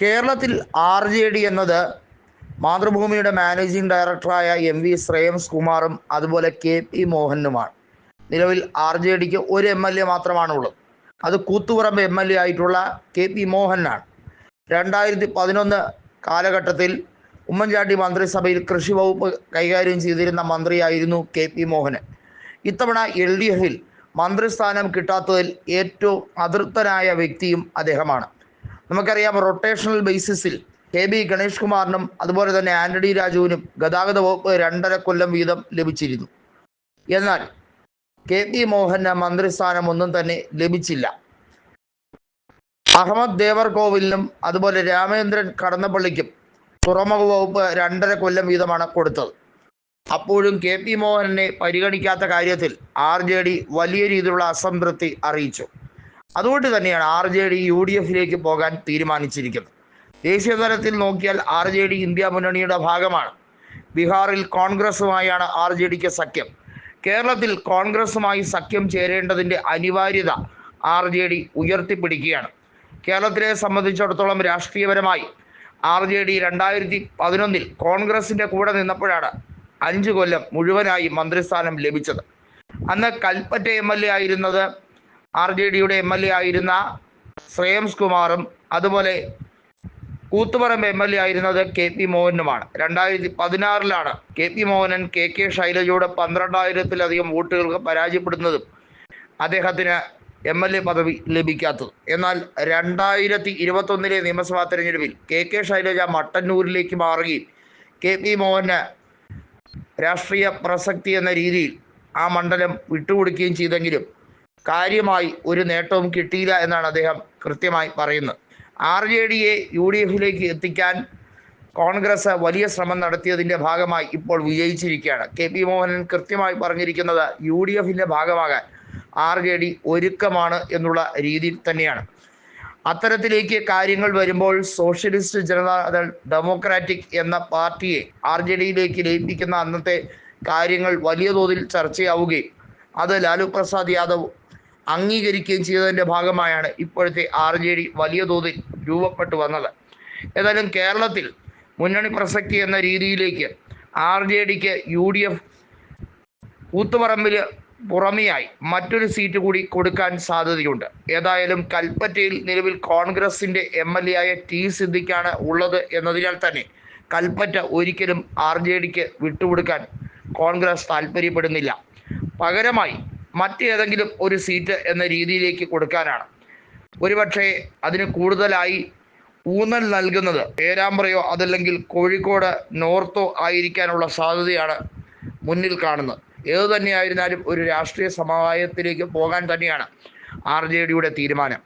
കേരളത്തിൽ R J D എന്നത് മാതൃഭൂമിയുടെ മാനേജിംഗ് ഡയറക്ടറായ എം വി ശ്രേയംസ് കുമാറും അതുപോലെ കെ പി മോഹനുമാണ്. നിലവിൽ ആർ ജെ ഡിക്ക് ഒരു എം എൽ എ മാത്രമാണുള്ളത്. അത് കൂത്തുപറമ്പ് എം എൽ എ ആയിട്ടുള്ള കെ പി മോഹനാണ്. രണ്ടായിരത്തി പതിനൊന്ന് കാലഘട്ടത്തിൽ ഉമ്മൻചാണ്ടി മന്ത്രിസഭയിൽ കൃഷി വകുപ്പ് കൈകാര്യം ചെയ്തിരുന്ന മന്ത്രിയായിരുന്നു കെ പി മോഹനൻ ഇത്തവണ എൽ ഡി എഫിൽ മന്ത്രിസ്ഥാനം കിട്ടാത്തതിൽ ഏറ്റവും അതൃപ്തനായ വ്യക്തിയും അദ്ദേഹമാണ്. നമുക്കറിയാം റൊട്ടേഷണൽ ബേസിസിൽ കെ ബി ഗണേഷ് കുമാറിനും അതുപോലെ തന്നെ ആന്റണി രാജുവിനും ഗതാഗത വകുപ്പ് രണ്ടര കൊല്ലം വീതം ലഭിച്ചിരുന്നു. എന്നാൽ കെ പി മോഹന് മന്ത്രിസ്ഥാനം ഒന്നും തന്നെ ലഭിച്ചില്ല. അഹമ്മദ് ദേവർകോവിലിനും അതുപോലെ രാമേന്ദ്രൻ കടന്നപ്പള്ളിക്കും തുറമുഖ വകുപ്പ് രണ്ടര കൊല്ലം വീതമാണ് കൊടുത്തത്. അപ്പോഴും കെ പി മോഹനെ പരിഗണിക്കാത്ത കാര്യത്തിൽ ആർ ജെ ഡി വലിയ രീതിയിലുള്ള അസംതൃപ്തി അറിയിച്ചു. അതുകൊണ്ട് തന്നെയാണ് R J D U D എഫിലേക്ക് പോകാൻ തീരുമാനിച്ചിരിക്കുന്നത്. ദേശീയ തലത്തിൽ നോക്കിയാൽ ആർ ജെ ഡി ഇന്ത്യ മുന്നണിയുടെ ഭാഗമാണ്. ബീഹാറിൽ കോൺഗ്രസുമായാണ് ആർ ജെ ഡിക്ക് സഖ്യം. കേരളത്തിൽ കോൺഗ്രസുമായി സഖ്യം ചേരേണ്ടതിന്റെ അനിവാര്യത ആർ ജെ ഡി ഉയർത്തിപ്പിടിക്കുകയാണ്. കേരളത്തിലെ സംബന്ധിച്ചിടത്തോളം രാഷ്ട്രീയപരമായി ആർ ജെ ഡി രണ്ടായിരത്തി പതിനൊന്നിൽ കോൺഗ്രസിന്റെ കൂടെ നിന്നപ്പോഴാണ് അഞ്ച് കൊല്ലം മുഴുവനായി മന്ത്രിസ്ഥാനം ലഭിച്ചത്. അന്ന് കൽപ്പറ്റ എം എൽ എ ആയിരുന്നത് ആർ ജെ ഡിയുടെ എം എൽ എ ആയിരുന്ന ശ്രേയംസ് കുമാറും അതുപോലെ കൂത്തുപറമ്പ് എം എൽ എ ആയിരുന്നത് കെ പി മോഹനുമാണ്. രണ്ടായിരത്തി പതിനാറിലാണ് K P Mohanan K K ശൈലജയുടെ പന്ത്രണ്ടായിരത്തിലധികം വോട്ടുകൾക്ക് പരാജയപ്പെടുന്നതും അദ്ദേഹത്തിന് എം എൽ എ പദവി ലഭിക്കാത്തത്. എന്നാൽ രണ്ടായിരത്തി ഇരുപത്തൊന്നിലെ നിയമസഭാ തെരഞ്ഞെടുപ്പിൽ കെ കെ ശൈലജ മട്ടന്നൂരിലേക്ക് മാറുകയും കെ പി മോഹന് രാഷ്ട്രീയ പ്രസക്തി എന്ന രീതിയിൽ ആ മണ്ഡലം വിട്ടുകൊടുക്കുകയും ചെയ്തെങ്കിലും കാര്യമായി ഒരു നേട്ടവും കിട്ടിയില്ല എന്നാണ് അദ്ദേഹം കൃത്യമായി പറയുന്നത്. ആർ ജെ ഡിയെ യു ഡി എഫിലേക്ക് എത്തിക്കാൻ കോൺഗ്രസ് വലിയ ശ്രമം നടത്തിയതിന്റെ ഭാഗമായി ഇപ്പോൾ വിജയിച്ചിരിക്കുകയാണ്. കെ പി മോഹനൻ കൃത്യമായി പറഞ്ഞിരിക്കുന്നത് യു ഡി എഫിന്റെ ഭാഗമാകാൻ ആർ ജെ ഡി ഒരുക്കമാണ് എന്നുള്ള രീതിയിൽ തന്നെയാണ്. അത്തരത്തിലേക്ക് കാര്യങ്ങൾ വരുമ്പോൾ സോഷ്യലിസ്റ്റ് ജനതാദൾ ഡെമോക്രാറ്റിക് എന്ന പാർട്ടിയെ ആർ ജെ ഡിയിലേക്ക് ലയിപ്പിക്കുന്ന അന്നത്തെ കാര്യങ്ങൾ വലിയ തോതിൽ ചർച്ചയാവുകയും അത് ലാലു പ്രസാദ് യാദവ് അംഗീകരിക്കുകയും ചെയ്തതിന്റെ ഭാഗമായാണ് ഇപ്പോഴത്തെ ആർ ജെ ഡി വലിയ തോതിൽ രൂപപ്പെട്ടു വന്നത്. ഏതായാലും കേരളത്തിൽ മുന്നണി പ്രസക്തി എന്ന രീതിയിലേക്ക് ആർ ജെ ഡിക്ക് യു ഡി എഫ് കൂത്തുപറമ്പിൽ പുറമെയായി മറ്റൊരു സീറ്റ് കൂടി കൊടുക്കാൻ സാധ്യതയുണ്ട്. ഏതായാലും കൽപ്പറ്റയിൽ നിലവിൽ കോൺഗ്രസിന്റെ എം എൽ എ ആയ ടി സിദ്ദിഖാണ് ഉള്ളത് എന്നതിനാൽ തന്നെ കൽപ്പറ്റ ഒരിക്കലും ആർ ജെ ഡിക്ക് വിട്ടുകൊടുക്കാൻ കോൺഗ്രസ് താല്പര്യപ്പെടുന്നില്ല. പകരമായി മറ്റേതെങ്കിലും ഒരു സീറ്റ് എന്ന രീതിയിലേക്ക് കൊടുക്കാനാണ്. ഒരുപക്ഷെ അതിന് കൂടുതലായി ഊന്നൽ നൽകുന്നത് പേരാമ്പ്രയോ അതല്ലെങ്കിൽ കോഴിക്കോട് നോർത്തോ ആയിരിക്കാനുള്ള സാധ്യതയാണ് മുന്നിൽ കാണുന്നത്. ഏതു തന്നെയായിരുന്നാലും ഒരു രാഷ്ട്രീയ സമവായത്തിലേക്ക് പോകാൻ തന്നെയാണ് ആർ ജെ ഡിയുടെ തീരുമാനം.